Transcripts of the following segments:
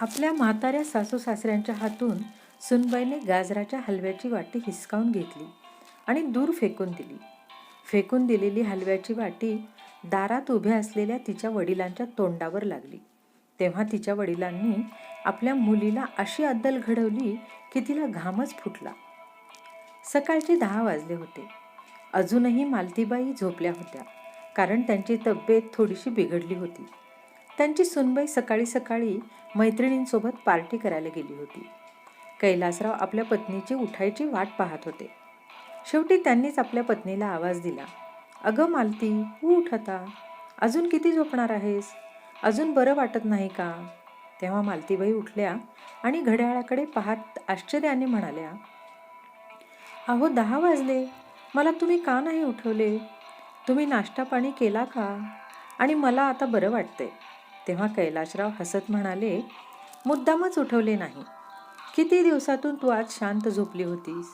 आपल्या म्हाताऱ्या सासू सासऱ्यांच्या हातून सुनबाईने गाजराच्या हलव्याची वाटी हिसकावून घेतली आणि दूर फेकून दिली. फेकून दिलेली हलव्याची वाटी दारात उभ्या असलेल्या तिच्या वडिलांच्या तोंडावर लागली. तेव्हा तिच्या वडिलांनी आपल्या मुलीला अशी अद्दल घडवली की तिला घामच फुटला. सकाळचे दहा वाजले होते. अजूनही मालतीबाई झोपल्या होत्या कारण त्यांची तब्येत थोडीशी बिघडली होती. त्यांची सुनबाई सकाळी सकाळी मैत्रिणींसोबत पार्टी करायला गेली होती. कैलासराव आपल्या पत्नीची उठायची वाट पाहत होते. शेवटी त्यांनीच आपल्या पत्नीला आवाज दिला. अगं मालती उठ आता. अजून किती झोपणार आहेस? अजून बरं वाटत नाही का? तेव्हा मालतीबाई उठल्या आणि घड्याळाकडे पाहत आश्चर्याने म्हणाल्या अहो दहा वाजले. मला तुम्ही का नाही उठवले? तुम्ही नाश्ता पाणी केला का? आणि मला आता बरं वाटतंय. तेव्हा कैलाशराव हसत म्हणाले मुद्दामच उठवले नाही. किती दिवसातून तू आज शांत झोपली होतीस?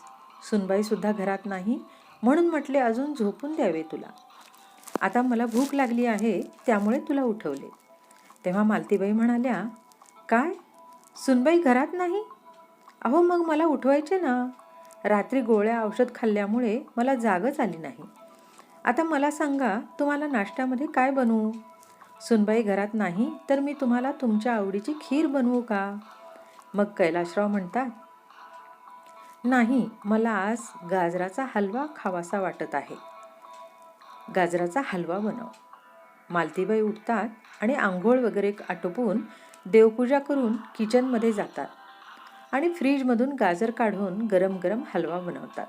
सुनबाईसुद्धा घरात नाही म्हणून म्हटले अजून झोपून द्यावे तुला. आता मला भूक लागली आहे त्यामुळे तुला उठवले. तेव्हा मालतीबाई म्हणाल्या काय? सुनबाई घरात नाही? अहो मग मला उठवायचे ना? रात्री गोळ्या औषध खाल्ल्यामुळे मला जागच आली नाही. आता मला सांगा तुम्हाला नाश्त्यामध्ये काय बनवू? सुनबाई घरात नाही तर मी तुम्हाला तुमच्या आवडीची खीर बनवू का? मग कैलाशराव म्हणतात नाही मला आज गाजराचा हलवा खावासा वाटत आहे. गाजराचा हलवा बनव. मालतीबाई उठतात आणि आंघोळ वगैरे आटोपून देवपूजा करून किचनमध्ये जातात आणि फ्रीजमधून गाजर काढून गरम गरम हलवा बनवतात.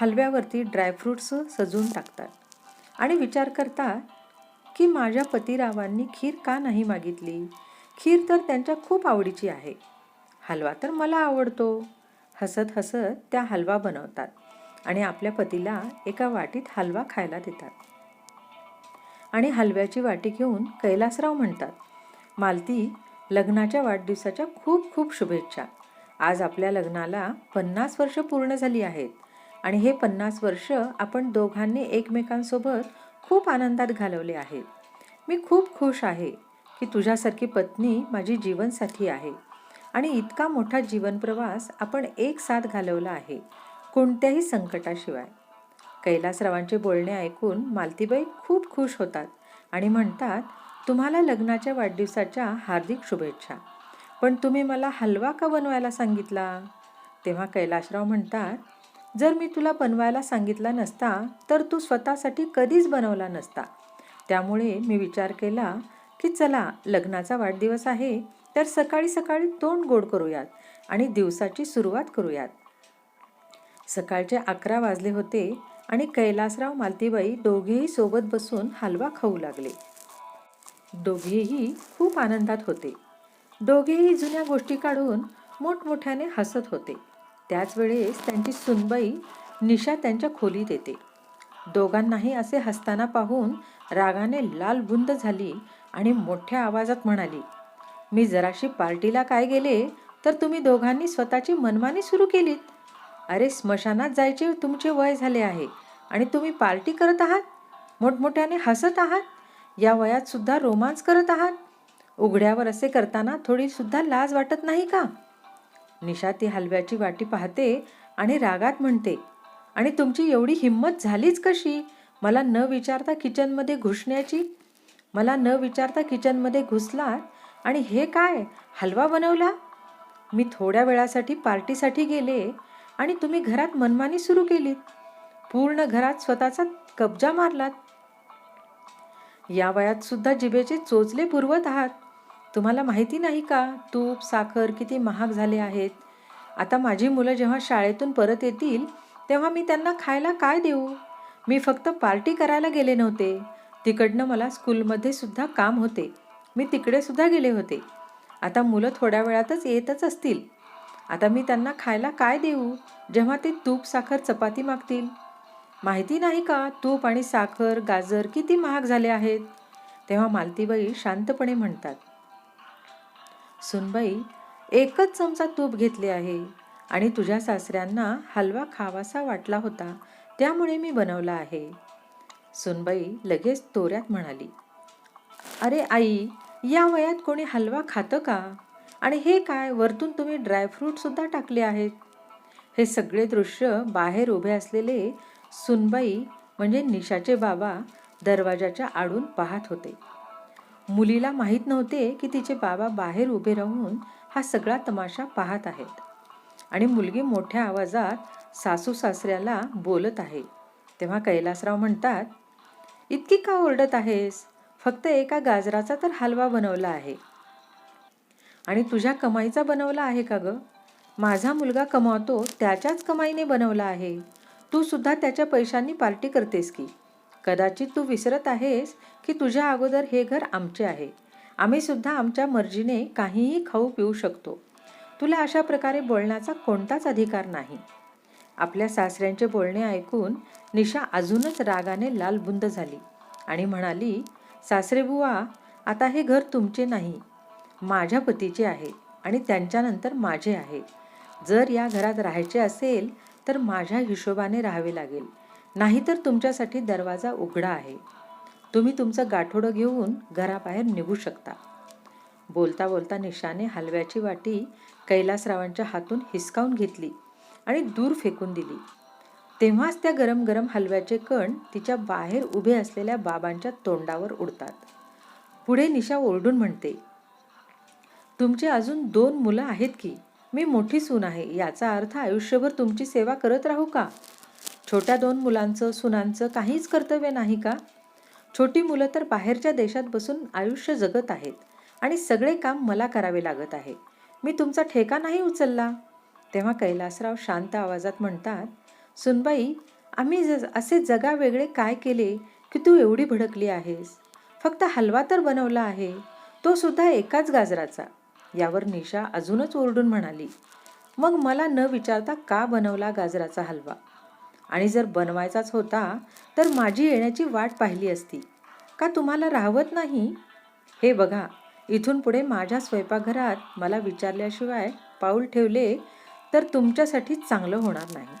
हलव्यावरती ड्रायफ्रूट्स सजवून टाकतात आणि विचार करतात की माझ्या पतिरावांनी खीर का नाही मागितली? खीर तर त्यांच्या खूप आवडीची आहे. हलवा तर मला आवडतो. हसत हसत त्या हलवा बनवतात आणि आपल्या पतीला एका वाटीत हलवा खायला देतात. आणि हलव्याची वाटी घेऊन कैलासराव म्हणतात मालती लग्नाच्या वाढदिवसाच्या खूप खूप शुभेच्छा. आज आपल्या लग्नाला पन्नास वर्ष पूर्ण झाली आहेत आणि हे पन्नास वर्ष आपण दोघांनी एकमेकांसोबत खूप आनंदात घालवले आहे. मी खूप खुश आहे की तुझ्यासारखी पत्नी माझी जीवनसाथी आहे आणि इतका मोठा जीवनप्रवास आपण एक साथ घालवला आहे कोणत्याही संकटाशिवाय. कैलासरावांचे बोलणे ऐकून मालतीबाई खूप खुश होतात आणि म्हणतात तुम्हाला लग्नाच्या वाढदिवसाच्या हार्दिक शुभेच्छा. पण तुम्ही मला हलवा का बनवायला सांगितला? तेव्हा कैलासराव म्हणतात जर मी तुला बनवायला सांगितला नसता तर तू स्वतःसाठी कधीच बनवला नसता. त्यामुळे मी विचार केला की चला लग्नाचा वाढदिवस आहे तर सकाळी सकाळी तोंड गोड करूयात आणि दिवसाची सुरुवात करूयात. सकाळचे अकरा वाजले होते आणि कैलासराव मालतीबाई दोघेही सोबत बसून हलवा खाऊ लागले. दोघेही खूप आनंदात होते. दोघेही जुन्या गोष्टी काढून मोठमोठ्याने हसत होते. त्याच वेळेस त्यांची सुनबाई निशा त्यांच्या खोलीत येते. दोघांनाही असे हसताना पाहून रागाने लाल बुंद झाली आणि मोठ्या आवाजात म्हणाली मी जराशी पार्टीला काय गेले? तर तुम्ही दोघांनी स्वतःची मनमानी सुरू केलीत. अरे स्मशानात जायचे तुमचे वय झाले आहे आणि तुम्ही पार्टी करत आहात? मोठमोठ्याने हसत आहात? या वयात सुद्धा रोमांस करत आहात? उघड्यावर असे करताना थोडीसुद्धा लाज वाटत नाही का? निशा ती हलव्याची वाटी पाहते आणि रागात म्हणते आणि तुमची एवढी हिंमत झालीच कशी? मला न विचारता किचनमध्ये घुसण्याची मला न विचारता किचनमध्ये घुसलात? आणि हे काय? हलवा बनवला? मी थोड्या वेळासाठी पार्टीसाठी गेले आणि तुम्ही घरात मनमानी सुरू केलीत. पूर्ण घरात स्वतःचा कब्जा मारलात. या वयात सुद्धा जिभेचे चोचले पुरवत आहात. तुम्हाला माहिती नाही का? तूप साखर किती महाग झाले आहेत. आता माझी मुलं जेव्हा शाळेतून परत येतील तेव्हा मी त्यांना खायला काय देऊ? मी फक्त पार्टी करायला गेले नव्हते. तिकडनं मला स्कूलमध्ये सुद्धा काम होते. मी तिकडे सुद्धा गेले होते. आता मुलं थोड्या वेळातच येतच असतील. आता मी त्यांना खायला काय देऊ? जेव्हा ते तूप साखर चपाती मागतील. माहिती नाही का? तूप आणि साखर गाजर किती महाग झाले आहेत? तेव्हा मालतीबाई शांतपणे म्हणतात. सुनबाई एकच चमचा तूप घेतले आहे आणि तुझ्या सासऱ्यांना हलवा खावासा वाटला होता त्यामुळे मी बनवला आहे. सुनबाई लगेच तोऱ्यात म्हणाली अरे आई या वयात कोणी हलवा खातं का? आणि हे काय वरतून तुम्ही ड्रायफ्रूटसुद्धा टाकले आहेत? हे सगळे दृश्य बाहेर उभे असलेले सुनबाई म्हणजे निशाचे बाबा दरवाजाच्या आडून पाहत होते. मुलीला माहीत नव्हते की तिचे बाबा बाहेर उभे राहून हा सगळा तमाशा पाहत आहेत. आणि मुलगी मोठ्या आवाजात सासू सासऱ्याला बोलत आहे. तेव्हा कैलासराव म्हणतात इतकी का ओरडत आहेस? फक्त एका गाजराचा तर हलवा बनवला आहे. आणि तुझ्या कमाईचा बनवला आहे का ग? माझा मुलगा कमावतो त्याच्याच कमाईने बनवला आहे. तू सुद्धा त्याच्या पैशांनी पार्टी करतेस की. कदाचित तू विसरत आहेस की तुझ्या अगोदर हे घर आमचे आहे. आम्ही सुद्धा आमच्या मर्जीने काहीही खाऊ पिऊ शकतो. तुला अशा प्रकारे बोलण्याचा कोणताच अधिकार नाही. आपल्या सासऱ्यांचे बोलणे ऐकून निशा अजूनच रागाने लालबुंद झाली आणि म्हणाली सासरेबुवा आता हे घर तुमचे नाही. माझ्या पतीचे आहे आणि त्यांच्यानंतर माझे आहे. जर या घरात राहायचे असेल तर माझ्या हिशोबाने राहावे लागेल. नाहीतर तुमच्यासाठी दरवाजा उघडा आहे. तुम्ही तुमचं गाठोडं घेऊन घराबाहेर निघू शकता. बोलता बोलता निशाने हलव्याची वाटी कैलासरावांच्या हातून हिसकावून घेतली आणि दूर फेकून दिली. तेव्हाच त्या गरम गरम हलव्याचे कण तिच्या बाहेर उभे असलेल्या बाबांच्या तोंडावर उडतात. पुढे निशा ओरडून म्हणते तुमचे अजून दोन मुलं आहेत की? मी मोठी सून आहे. याचा अर्थ आयुष्यभर तुमची सेवा करत राहू का? छोट्या दोन मुलांचं सुनांचं काहीच कर्तव्य नाही का? छोटी मुलं तर बाहेरच्या देशात बसून आयुष्य जगत आहेत आणि सगळे काम मला करावे लागत आहे. मी तुमचा ठेका नाही उचलला? तेव्हा कैलासराव शांत आवाजात म्हणतात सुनबाई आम्ही ज असे जगावेगळे काय केले की तू एवढी भडकली आहेस? फक्त हलवा तर बनवला आहे. तो सुद्धा एकाच गाजराचा. यावर निशा अजूनच ओरडून म्हणाली मग मला न विचारता का बनवला गाजराचा हलवा? आणि जर बनवायचाच होता तर माझी येण्याची वाट पाहिली असती. का तुम्हाला राहवत नाही? हे बघा इथून पुढे माझ्या स्वयंपाकघरात मला विचारल्याशिवाय पाऊल ठेवले तर तुमच्यासाठी चांगलं होणार नाही.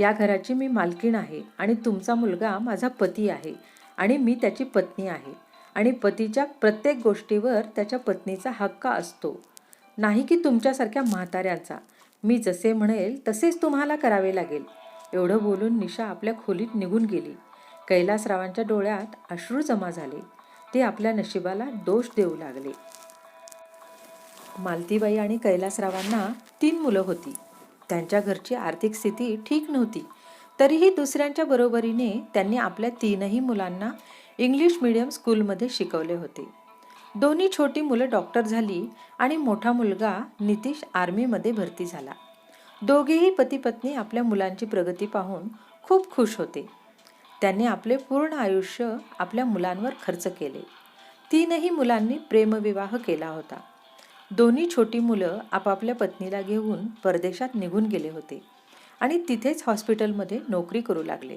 या घराची मी मालकीण आहे आणि तुमचा मुलगा माझा पती आहे आणि मी त्याची पत्नी आहे आणि पतीच्या प्रत्येक गोष्टीवर त्याच्या पत्नीचा हक्क असतो. नाही की तुमच्यासारख्या म्हाताऱ्यांचा. मी जसे म्हणेल तसेच तुम्हाला करावे लागेल. एवढं बोलून निशा आपल्या खोलीत निघून गेली. कैलासरावांच्या डोळ्यात अश्रू जमा झाले. ते आपल्या नशिबाला दोष देऊ लागले. मालतीबाई आणि कैलासरावांना तीन मुलं होती. त्यांच्या घरची आर्थिक स्थिती ठीक नव्हती. तरीही दुसऱ्यांच्या बरोबरीने त्यांनी आपल्या तीनही मुलांना इंग्लिश मिडियम स्कूलमध्ये शिकवले होते. दोन्ही छोटी मुलं डॉक्टर झाली आणि मोठा मुलगा नितीश आर्मीमध्ये भरती झाला. दोघेही पती पत्नी आपल्या मुलांची प्रगती पाहून खूप खुश होते. त्यांनी आपले पूर्ण आयुष्य आपल्या मुलांवर खर्च केले. तीनही मुलांनी प्रेमविवाह केला होता. दोन्ही छोटी मुलं आपापल्या पत्नीला घेऊन परदेशात निघून गेले होते आणि तिथेच हॉस्पिटलमध्ये नोकरी करू लागले.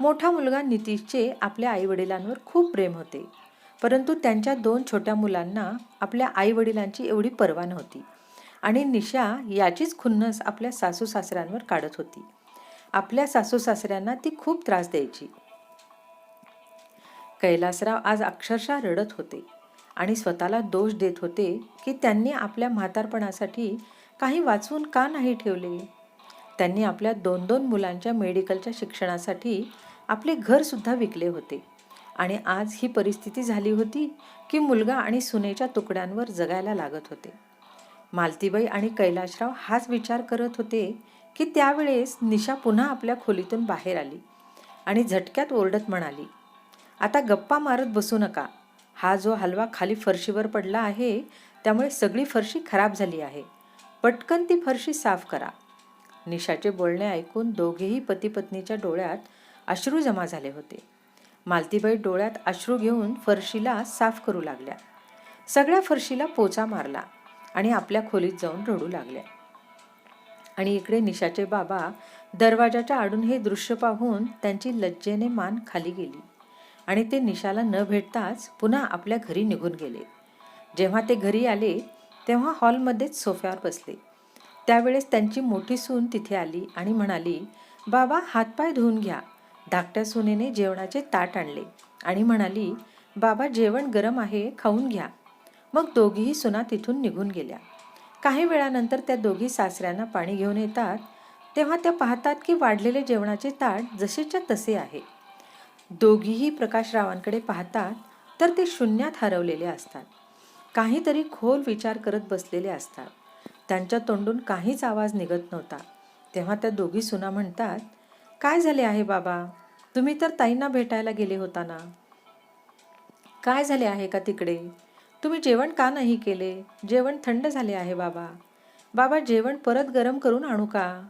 मोठा मुलगा नितीशचे आपल्या आईवडिलांवर खूप प्रेम होते. परंतु त्यांच्या दोन छोट्या मुलांना आपल्या आईवडिलांची एवढी पर्वा नव्हती. आणि निशा याचीच खुन्नस आपल्या सासू सासऱ्यांवर काढत होती. आपल्या सासू सासऱ्यांना ती खूप त्रास द्यायची. कैलासराव आज अक्षरशः रडत होते आणि स्वतःला दोष देत होते की त्यांनी आपल्या म्हातारपणासाठी काही वाचवून का नाही ठेवले? त्यांनी आपल्या दोन दोन मुलांच्या मेडिकलच्या शिक्षणासाठी आपले घरसुद्धा विकले होते. आणि आज ही परिस्थिती झाली होती की मुलगा आणि सुनेच्या तुकड्यांवर जगायला लागत होते. मालतीबाई आणि कैलाशराव हाच विचार करत होते की त्यावेळेस निशा पुन्हा आपल्या खोलीतून बाहेर आली आणि झटक्यात ओरडत म्हणाली आता गप्पा मारत बसू नका. हा जो हलवा खाली फरशीवर पडला आहे त्यामुळे सगळी फरशी खराब झाली आहे. पटकन ती फरशी साफ करा. निशाचे बोलणे ऐकून दोघेही पतीपत्नीच्या डोळ्यात अश्रू जमा झाले होते. मालतीबाई डोळ्यात अश्रू घेऊन फरशीला साफ करू लागल्या. सगळ्या फरशीला पोचा मारला आणि आपल्या खोलीत जाऊन रडू लागल्या. आणि इकडे निशाचे बाबा दरवाजाच्या आडून हे दृश्य पाहून त्यांची लज्जेने मान खाली गेली. आणि ते निशाला न भेटताच पुन्हा आपल्या घरी निघून गेले. जेव्हा ते घरी आले तेव्हा हॉलमध्येच सोफ्यावर बसले. त्यावेळेस त्यांची मोठी सून तिथे आली आणि म्हणाली बाबा हातपाय धुवून घ्या. धाकट्या सुनेने जेवणाचे ताट आणले आणि म्हणाली बाबा जेवण गरम आहे खाऊन घ्या. मग दोघीही सुना तिथून निघून गेल्या. काही वेळानंतर त्या दोघी सासऱ्यांना पाणी घेऊन येतात तेव्हा त्या पाहतात की वाढलेले जेवणाचे ताट जसेच्या तसे आहे. दोघीही प्रकाशरावांकडे पाहतात तर ते शून्यात हरवलेले असतात. काहीतरी खोल विचार करत बसलेले असतात. त्यांच्या तोंडून काहीच आवाज निघत नव्हता. तेव्हा त्या दोघी सुना म्हणतात काय झाले आहे बाबा? तुम्ही तर ताईंना भेटायला गेले होता ना. काय झाले आहे का तिकडे? तुम्ही जेवण का नाही केले? जेवण थंड झाले आहे बाबा. बाबा जेवण परत गरम करून आणू का?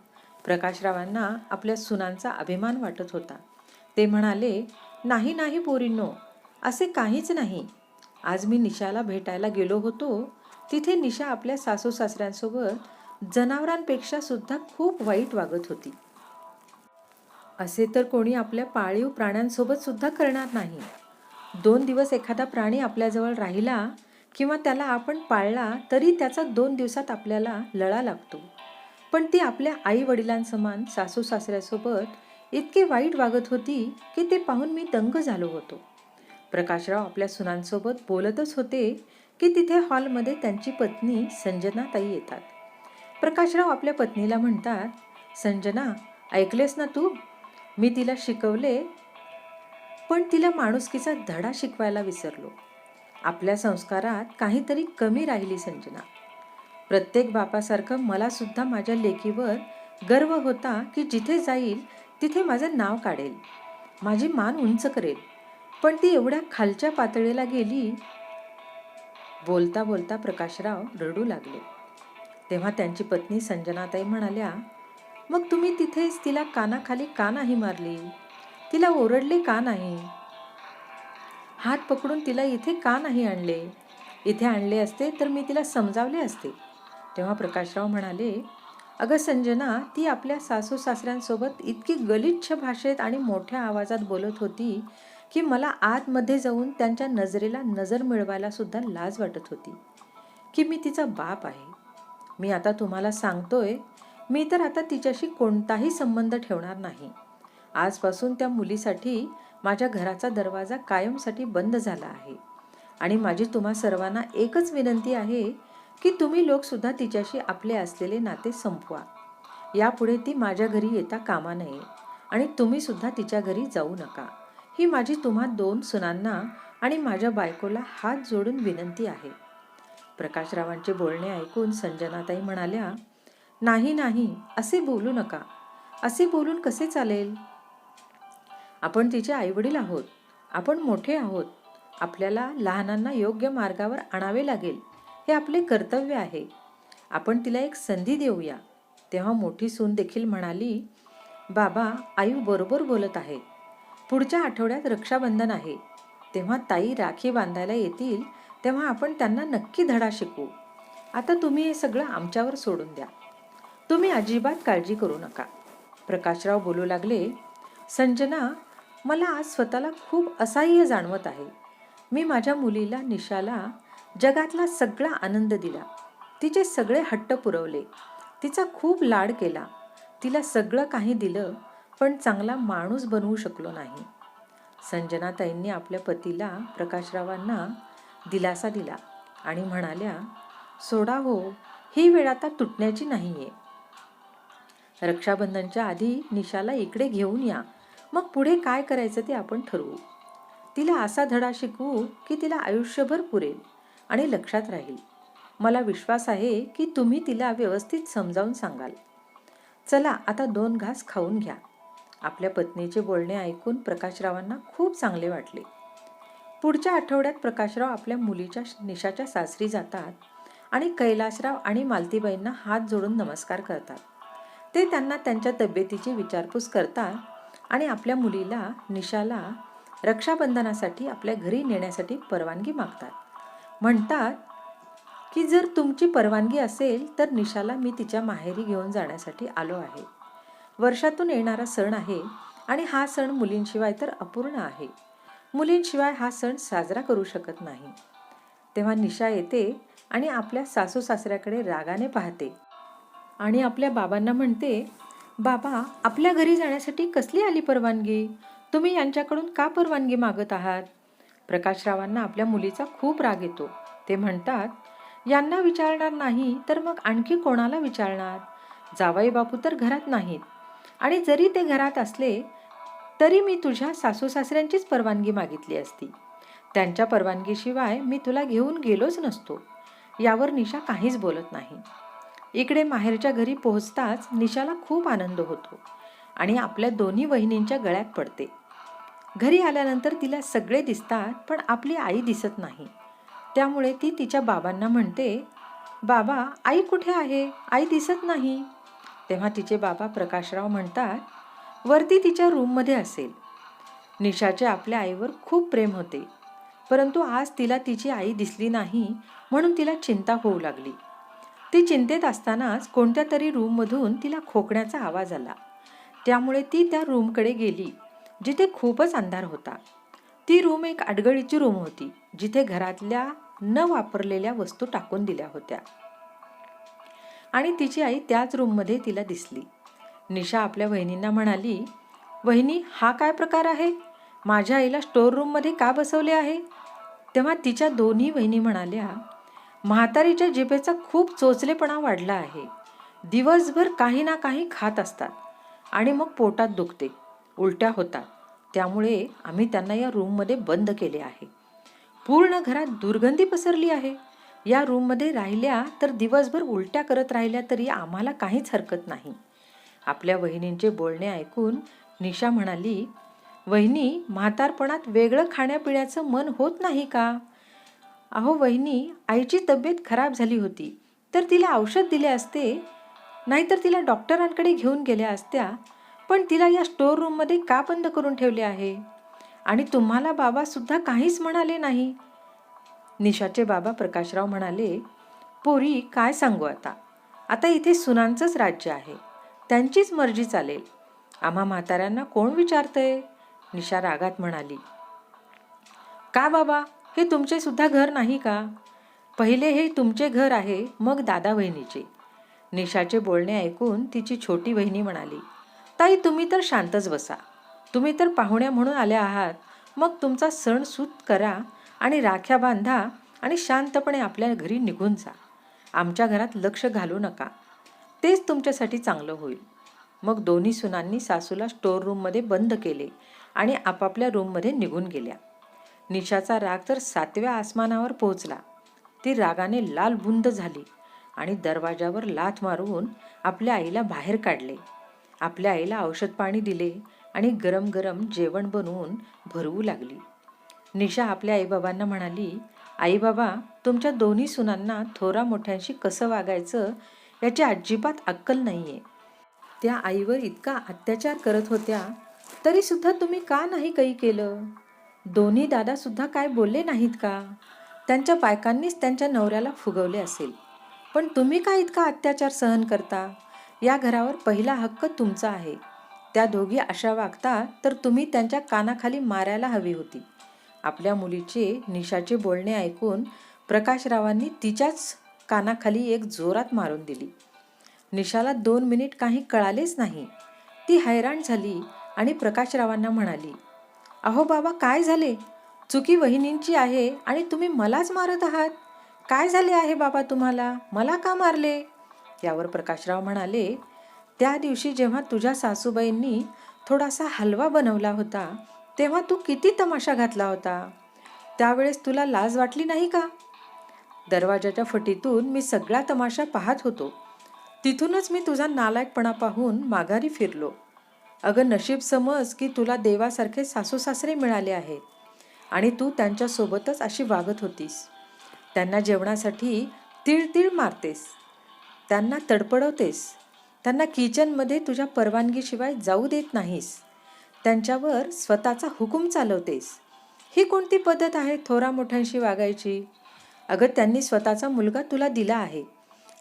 प्रकाशरावांना आपल्या सुनांचा अभिमान वाटत होता. ते म्हणाले नाही नाही पोरींनो असे काहीच नाही. आज मी निशाला भेटायला गेलो होतो. तिथे निशा आपल्या सासू सासऱ्यांसोबत जनावरांपेक्षा सुद्धा खूप वाईट वागत होती. असे तर कोणी आपल्या पाळीव प्राण्यांसोबत सुद्धा करणार नाही. दोन दिवस एखादा प्राणी आपल्याजवळ राहिला किंवा त्याला आपण पाळला तरी त्याचा दोन दिवसात आपल्याला लळा लागतो. पण ती आपल्या आई वडिलांसमान सासू सासऱ्यासोबत इतके वाईट वागत होती की ते पाहून मी दंग झालो होतो. प्रकाशराव आपल्या सुनांसोबत बोलतच होते की तिथे हॉलमध्ये त्यांची पत्नी संजना ताई येतात. प्रकाशराव आपल्या पत्नीला म्हणतात संजना ऐकलेस ना तू? मी तिला शिकवले पण तिला माणुसकीचा धडा शिकवायला विसरलो. आपल्या संस्कारात काहीतरी कमी राहिली संजना. प्रत्येक बापासारखं मलासुद्धा माझ्या लेकीवर गर्व होता की जिथे जाईल तिथे माझं नाव काढेल. माझी मान उंच करेल. पण ती एवढ्या खालच्या पातळीला गेली बोलता बोलता प्रकाशराव रडू लागले. तेव्हा त्यांची पत्नी संजनाताई म्हणाल्या मग तुम्ही तिथेच तिला कानाखाली का नाही मारली. तिला ओरडले का नाही? हात पकडून तिला इथे का नाही आणले? इथे आणले असते तर मी तिला समजावले असते. तेव्हा प्रकाशराव म्हणाले अगं संजना ती आपल्या सासू सासऱ्यांसोबत इतकी गलिच्छ भाषेत आणि मोठ्या आवाजात बोलत होती की मला आतमध्ये जाऊन त्यांच्या नजरेला नजर मिळवायला सुद्धा लाज वाटत होती की मी तिचा बाप आहे. मी आता तुम्हाला सांगतोय मी तर आता तिच्याशी कोणताही संबंध ठेवणार नाही. आजपासून त्या मुलीसाठी माझ्या घराचा दरवाजा कायमसाठी बंद झाला आहे. आणि माझी तुम्हा सर्वांना एकच विनंती आहे की तुम्ही लोकसुद्धा तिच्याशी आपले असलेले नाते संपवा. यापुढे ती माझ्या घरी येता कामा नये आणि तुम्हीसुद्धा तिच्या घरी जाऊ नका. ही माझी तुम्हा दोन सुनांना आणि माझ्या बायकोला हात जोडून विनंती आहे. प्रकाशरावांचे बोलणे ऐकून संजनाताई म्हणाल्या नाही नाही असे बोलू नका. असे बोलून कसे चालेल? आपण तिचे आईवडील आहोत. आपण मोठे आहोत. आपल्याला लहानांना योग्य मार्गावर आणावे लागेल. हे आपले कर्तव्य आहे. आपण तिला एक संधी देऊया. तेव्हा मोठी सून देखील म्हणाली बाबा आई बरोबर बोलत आहे. पुढच्या आठवड्यात रक्षाबंधन आहे. तेव्हा ताई राखी बांधायला येतील तेव्हा आपण त्यांना नक्की धडा शिकवू. आता तुम्ही हे सगळं आमच्यावर सोडून द्या. तुम्ही अजिबात काळजी करू नका. प्रकाशराव बोलू लागले संजना मला आज स्वतःला खूप असह्य जाणवत आहे. मी माझ्या मुलीला निशाला जगातला सगळा आनंद दिला. तिचे सगळे हट्ट पुरवले. तिचा खूप लाड केला. तिला सगळं काही दिलं पण चांगला माणूस बनवू शकलो नाही. संजनाताईंनी आपल्या पतीला प्रकाशरावांना दिलासा दिला आणि म्हणाल्या सोडा हो ही वेळ आता तुटण्याची नाही आहे रक्षाबंधनच्या आधी निशाला इकडे घेऊन या. मग पुढे काय करायचं ते आपण ठरवू. तिला असा धडा शिकवू की तिला आयुष्यभर पुरेल आणि लक्षात राहील. मला विश्वास आहे की तुम्ही तिला व्यवस्थित समजावून सांगाल. चला आता दोन घास खाऊन घ्या. आपल्या पत्नीचे बोलणे ऐकून प्रकाशरावांना खूप चांगले वाटले. पुढच्या आठवड्यात प्रकाशराव आपल्या मुलीच्या निशाच्या सासरी जातात आणि कैलासराव आणि मालतीबाईंना हात जोडून नमस्कार करतात. ते त्यांना त्यांच्या तब्येतीची विचारपूस करतात आणि आपल्या मुलीला निशाला रक्षाबंधनासाठी आपल्या घरी नेण्यासाठी परवानगी मागतात. म्हणतात की जर तुमची परवानगी असेल तर निशाला मी तिच्या माहेरी घेऊन जाण्यासाठी आलो आहे. वर्षातून येणारा सण आहे आणि हा सण मुलींशिवाय तर अपूर्ण आहे. मुलींशिवाय हा सण साजरा करू शकत नाही. तेव्हा निशा येते आणि आपल्या सासू सासऱ्याकडे रागाने पाहते. आणि आपल्या बाबांना म्हणते बाबा आपल्या घरी जाण्यासाठी कसली आली परवानगी? तुम्ही यांच्याकडून का परवानगी मागत आहात? प्रकाशरावांना आपल्या मुलीचा खूप राग येतो. ते म्हणतात यांना विचारणार नाही तर मग आणखी कोणाला विचारणार? जावाई बापू तर घरात नाहीत. आणि जरी ते घरात असले तरी मी तुझ्या सासू सासऱ्यांचीच परवानगी मागितली असती. त्यांच्या परवानगीशिवाय मी तुला घेऊन गेलोच नसतो. यावर निशा काहीच बोलत नाही. इकडे माहेरच्या घरी पोहोचताच निशाला खूप आनंद होतो आणि आपल्या दोन्ही वहिनींच्या गळ्यात पडते. घरी आल्यानंतर तिला सगळे दिसतात पण आपली आई दिसत नाही. त्यामुळे ती तिच्या बाबांना म्हणते बाबा आई कुठे आहे? आई दिसत नाही. तेव्हा तिचे बाबा प्रकाशराव म्हणतात वरती तिच्या रूममध्ये असेल. निशाचे आपल्या आईवर खूप प्रेम होते परंतु आज तिला तिची आई दिसली नाही म्हणून तिला चिंता होऊ लागली. ती चिंतेत असतानाच कोणत्या तरी रूममधून तिला खोकण्याचा आवाज आला. त्यामुळे ती त्या रूमकडे गेली जिथे खूपच अंधार होता. ती रूम एक अडगळीची रूम होती जिथे घरातल्या न वापरलेल्या वस्तू टाकून दिल्या होत्या. आणि तिची आई त्याच रूममध्ये तिला दिसली. निशा आपल्या वहिनींना म्हणाली वहिनी हा काय प्रकार आहे? माझ्या आईला स्टोर रूममध्ये का बसवले आहे? तेव्हा तिच्या दोन्ही वहिनी म्हणाल्या म्हातारीच्या जिभेचा खूप चोचलेपणा वाढला आहे. दिवसभर काही ना काही खात असतात आणि मग पोटात दुखते उलट्या होतात. त्यामुळे आम्ही त्यांना या रूममध्ये बंद केले आहे. पूर्ण घरात दुर्गंधी पसरली आहे. या रूममध्ये राहिल्या तर दिवसभर उलट्या करत राहिल्या तरी आम्हाला काहीच हरकत नाही. आपल्या वहिनींचे बोलणे ऐकून निशा म्हणाली वहिनी म्हातारपणात वेगळं खाण्यापिण्याचं मन होत नाही का? अहो वहिनी आईची तब्येत खराब झाली होती. तर तिला औषध दिले असते. नाहीतर तिला डॉक्टरांकडे घेऊन गेल्या असत्या. पण तिला या स्टोर रूममध्ये का बंद करून ठेवले आहे? आणि तुम्हाला बाबासुद्धा काहीच म्हणाले नाही. निशाचे बाबा प्रकाशराव म्हणाले पोरी काय सांगू आता? आता इथे सुनांचंच राज्य आहे. त्यांचीच मर्जी चालेल. आम्हा म्हाताऱ्यांना कोण विचारतंय? निशा रागात म्हणाली. का बाबा? हे तुमचे सुद्धा घर नाही का? पहिले हे तुमचे घर आहे मग दादा बहिणीचे निशाचे बोलणे ऐकून तिची छोटी बहिणी म्हणाली ताई तुम्ही तर शांतच बसा. तुम्ही तर पाहुण्या म्हणून आल्या आहात. मग तुमचा सण सूत करा आणि राख्या बांधा आणि शांतपणे आपल्या घरी निघून जा. आमच्या घरात लक्ष घालू नका. तेच तुमच्यासाठी चांगलं होईल. मग दोन्ही सुनांनी सासूला स्टोर रूममध्ये बंद केले आणि आपापल्या रूममध्ये निघून गेल्या. निशाचा राग तर सातव्या आसमानावर पोहोचला. ती रागाने लाल बुंद झाली आणि दरवाजावर लाथ मारून आपल्या आईला बाहेर काढले. आपल्या आईला औषध पाणी दिले आणि गरम गरम जेवण बनवून भरवू लागली. निशा आपल्या आईबाबांना म्हणाली आईबाबा तुमच्या दोन्ही सुनांना थोरा मोठ्यांशी कसं वागायचं याची अजिबात अक्कल नाही आहे त्या आईवर इतका अत्याचार करत होत्या तरीसुद्धा तुम्ही का नाही काही केलं? दोन्ही दादासुद्धा काय बोलले नाहीत का? त्यांच्या बायकांनीच त्यांच्या नवऱ्याला फुगवले असेल. पण तुम्ही का इतका अत्याचार सहन करता? या घरावर पहिला हक्क तुमचा आहे. त्या दोघी अशा वागता तर तुम्ही त्यांच्या कानाखाली मारायला हवी होती. आपल्या मुलीचे निशाचे बोलणे ऐकून प्रकाशरावांनी तिच्याच कानाखाली एक जोरात मारून दिली. निशाला दोन मिनिट काही कळालेच नाही. ती हैराण झाली आणि प्रकाशरावांना म्हणाली अहो बाबा काय झाले? चुकी वहिनींची आहे आणि तुम्ही मलाच मारत आहात. काय झाले आहे बाबा तुम्हाला? मला का मारले? यावर प्रकाशराव म्हणाले त्या दिवशी जेव्हा तुझ्या सासूबाईंनी थोडासा हलवा बनवला होता तेव्हा तू किती तमाशा घातला होता? त्यावेळेस तुला लाज वाटली नाही का? दरवाजाच्या फटीतून मी सगळा तमाशा पाहत होतो. तिथूनच मी तुझा नालायकपणा पाहून माघारी फिरलो. अगं नशीब समज की तुला देवासारखे सासू सासरे मिळाले आहेत आणि तू त्यांच्यासोबतच अशी वागत होतीस. त्यांना जेवणासाठी तीळ तीळ मारतेस. त्यांना तडपडवतेस. त्यांना किचनमध्ये तुझ्या परवानगीशिवाय जाऊ देत नाहीस. त्यांच्यावर स्वतःचा हुकूम चालवतेस. ही कोणती पद्धत आहे थोरा मोठ्यांशी वागायची? अगं त्यांनी स्वतःचा मुलगा तुला दिला आहे.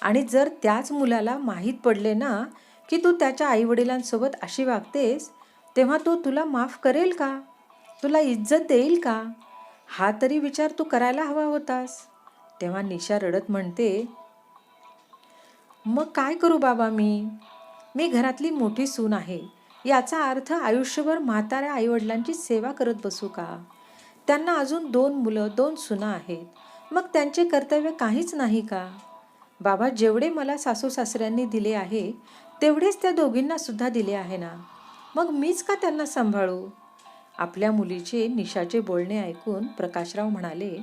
आणि जर त्याच मुलाला माहीत पडले ना की तू त्याच्या आईवडिलांसोबत अशी वागतेस तेव्हा तो तुला माफ करेल का? तुला इज्जत देईल का? हा तरी विचार तू करायला हवा होतास. तेव्हा निशा रडत म्हणते मग काय करू बाबा मी? मी घरातली मोठी सून आहे. याचा अर्थ आयुष्यभर म्हाताऱ्या आईवडिलांची सेवा करत बसू का? त्यांना अजून दोन मुलं दोन सुना आहेत. मग त्यांचे कर्तव्य काहीच नाही का? बाबा जेवढे मला सासू सासऱ्यांनी दिले आहे तेवढेच त्या दोघींना सुद्धा दिले आहे ना? मग मीच का त्यांना सांभाळू? आपल्या मुलीचे निशाचे बोलणे ऐकून प्रकाशराव म्हणाले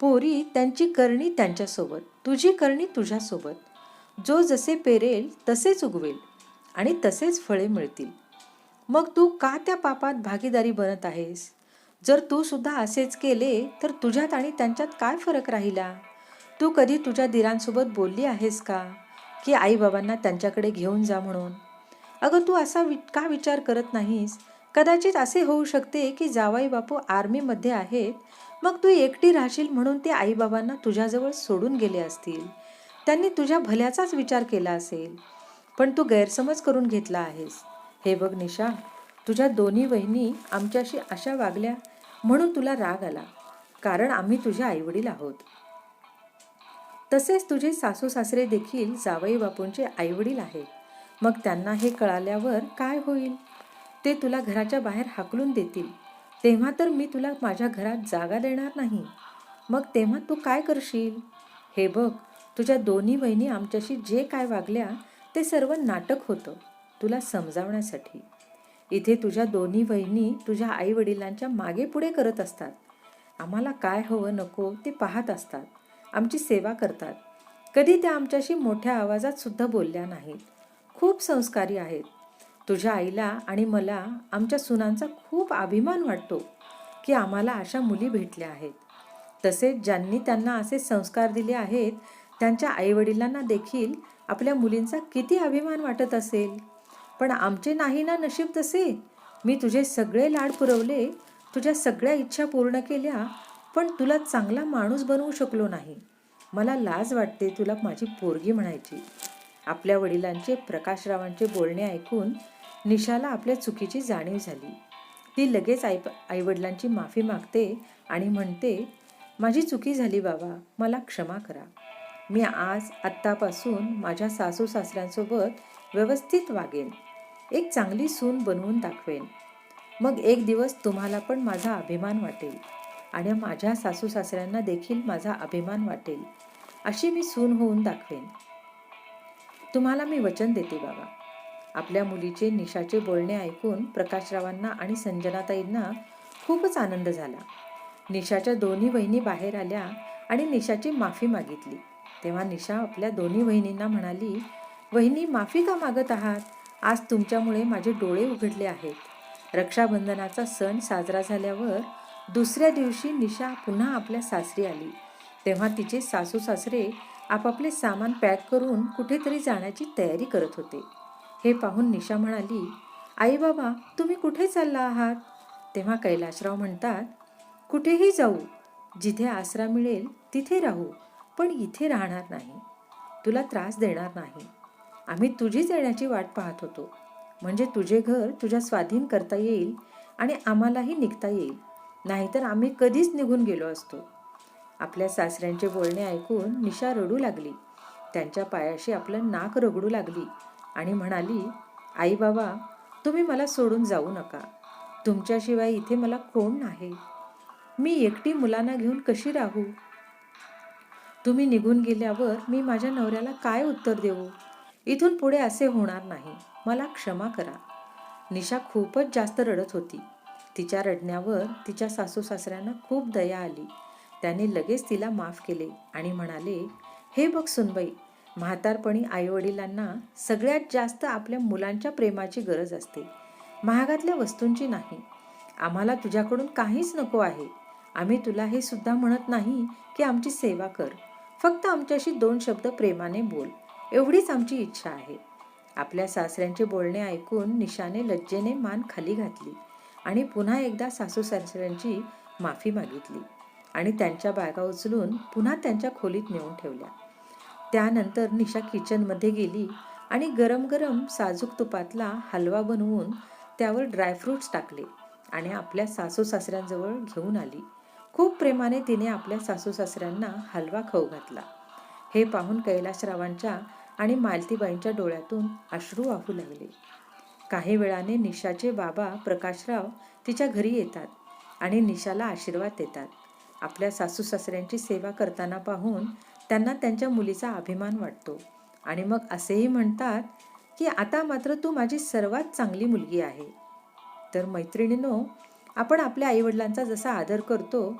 पोरी त्यांची करणी त्यांच्यासोबत. तुझी करणी तुझ्यासोबत. जो जसे पेरेल तसेच उगवेल आणि तसेच फळे मिळतील. मग तू का त्या पापात भागीदारी बनत आहेस? जर तू सुद्धा असेच केले तर तुझ्यात आणि त्यांच्यात काय फरक राहिला? तू कधी तुझ्या दिरांसोबत बोलली आहेस का? की आईबाबांना त्यांच्याकडे घेऊन जा म्हणून. अगं तू असा वि का विचार करत नाहीस? कदाचित असे होऊ शकते की जावाई बापू आर्मीमध्ये आहेत मग तू एकटी राहशील म्हणून ते आईबाबांना तुझ्याजवळ सोडून गेले असतील. त्यांनी तुझ्या भल्याचाच विचार केला असेल. पण तू गैरसमज करून घेतला आहेस. हे बघ निशा तुझ्या दोन्ही बहिणी आमच्याशी अशा वागल्या म्हणून तुला राग आला. कारण आम्ही तुझे आईवडील आहोत. तसेच तुझे सासू सासरे देखील जावई बापूंचे आईवडील आहेत. मग त्यांना हे कळाल्यावर काय होईल? ते तुला घराच्या बाहेर हाकलून देतील. तेव्हा तर मी तुला माझ्या घरात जागा देणार नाही. मग तेव्हा तू काय करशील? हे बघ तुझ्या दोन्ही बहिणी आमच्याशी जे काय वागल्या ते सर्व नाटक होतं तुला समजावण्यासाठी. इथे तुझ्या दोन्ही बहिणी तुझ्या आईवडिलांच्या मागे पुढे करत असतात. आम्हाला काय हवं नको ते पाहत असतात. आमची सेवा करतात. कधी त्या आमच्याशी मोठ्या आवाजात सुद्धा बोलल्या नाहीत. खूप संस्कारी आहेत. तुझ्या आईला आणि मला आमच्या सुनांचा खूप अभिमान वाटतो की आम्हाला अशा मुली भेटल्या आहेत. तसेच ज्यांनी त्यांना असे संस्कार दिले आहेत त्यांच्या आईवडिलांना देखील आपल्या मुलींचा किती अभिमान वाटत असेल. पण आमचे नाही ना नशीब तसे? मी तुझे सगळे लाड पुरवले तुझ्या सगळ्या इच्छा पूर्ण केल्या पण तुला चांगला माणूस बनवू शकलो नाही. मला लाज वाटते तुला माझी पोरगी म्हणायची. आपल्या वडिलांचे प्रकाशरावांचे बोलणे ऐकून निशाला आपल्या चुकीची जाणीव झाली. ती लगेच आई आईवडिलांची माफी मागते आणि म्हणते माझी चुकी झाली बाबा मला क्षमा करा. मी आज आत्तापासून माझ्या सासू सासऱ्यांसोबत व्यवस्थित वागेन. एक चांगली सून बनवून दाखवेन. मग एक दिवस तुम्हाला पण माझा अभिमान वाटेल. आणि माझ्या सासू सासऱ्यांना देखील माझा अभिमान वाटेल. अशी मी सून होऊन दाखवेन. तुम्हाला मी वचन देते बाबा. आपल्या मुलीचे निशाचे बोलणे ऐकून प्रकाशरावांना आणि संजनाताईंना खूपच आनंद झाला. निशाच्या दोन्ही बहिणी बाहेर आल्या आणि निशाची माफी मागितली. तेव्हा निशा आपल्या दोन्ही वहिनींना म्हणाली वहिनी माफी का मागत आहात? आज तुमच्यामुळे माझे डोळे उघडले आहेत. रक्षाबंधनाचा सण साजरा झाल्यावर दुसऱ्या दिवशी निशा पुन्हा आपल्या सासरी आली. तेव्हा तिचे सासू सासरे आपापले सामान पॅक करून कुठेतरी जाण्याची तयारी करत होते. हे पाहून निशा म्हणाली आई बाबा तुम्ही कुठे चालला आहात? तेव्हा कैलाशराव म्हणतात कुठेही जाऊ. जिथे आसरा मिळेल तिथे राहू. पण इथे राहणार नाही. तुला त्रास देणार नाही. आम्ही तुझीच येण्याची वाट पाहत होतो. म्हणजे तुझे घर तुझ्या स्वाधीन करता येईल आणि आम्हालाही निघता येईल. नाहीतर आम्ही कधीच निघून गेलो असतो. आपल्या सासऱ्यांचे बोलणे ऐकून निशा रडू लागली. त्यांच्या पायाशी आपलं नाक रगडू लागली आणि म्हणाली आई बाबा तुम्ही मला सोडून जाऊ नका. तुमच्याशिवाय इथे मला कोण नाही. मी एकटी मुलांना घेऊन कशी राहू? तुम्ही निघून गेल्यावर मी माझ्या नवऱ्याला काय उत्तर देऊ? इथून पुढे असे होणार नाही. मला क्षमा करा. निशा खूपच जास्त रडत होती. तिच्या रडण्यावर तिच्या सासू सासऱ्यांना खूप दया आली. त्याने लगेच तिला माफ केले आणि म्हणाले हे बघ सुनबाई म्हातारपणी आईवडिलांना सगळ्यात जास्त आपल्या मुलांच्या प्रेमाची गरज असते. महागातल्या वस्तूंची नाही. आम्हाला तुझ्याकडून काहीच नको आहे. आम्ही तुला हे सुद्धा म्हणत नाही की आमची सेवा कर. फक्त आमच्याशी दोन शब्द प्रेमाने बोल. एवढीच आमची इच्छा आहे. आपल्या सासऱ्यांचे बोलणे ऐकून निशाने लज्जेने मान खाली घातली. आणि पुन्हा एकदा सासू सासऱ्यांची माफी मागितली आणि त्यांच्या बॅगा उचलून पुन्हा त्यांच्या खोलीत नेऊन ठेवल्या. त्यानंतर निशा किचनमध्ये गेली आणि गरम गरम साजूक तुपातला हलवा बनवून त्यावर ड्रायफ्रूट्स टाकले आणि आपल्या सासू सासऱ्यांजवळ घेऊन आली. खूप प्रेमाने तिने आपल्या सासू सासऱ्यांना हलवा खाऊ घातला. हे पाहून कैलाशरावांच्या आणि मालतीबाईंच्या डोळ्यातून अश्रू वाहू लागले. काही वेळाने निशाचे बाबा प्रकाशराव तिच्या घरी येतात आणि निशाला आशीर्वाद देतात. आपल्या सासू सासऱ्यांची सेवा करताना पाहून त्यांना त्यांच्या मुलीचा अभिमान वाटतो. आणि मग असेही म्हणतात की आता मात्र तू माझी सर्वात चांगली मुलगी आहे. तर मैत्रिणीनो आपण आपल्या आईवडिलांचा जसा आदर करतो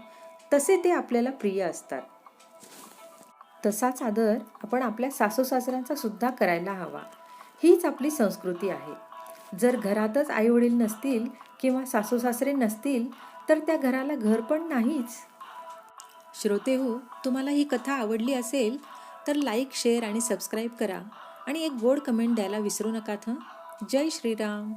तसे ते आपल्याला प्रिय असतात. तसाच आदर आपण आपल्या सासू सासऱ्यांचा सुद्धा करायला हवा. हीच आपली संस्कृती आहे. जर घरातच आईवडील नसतील किंवा सासू सासरे नसतील तर त्या घराला घर पण नाहीच. श्रोते हो तुम्हाला ही कथा आवडली असेल तर लाईक शेअर आणि सबस्क्राईब करा. आणि एक गोड कमेंट द्यायला विसरू नका हं? जय श्रीराम.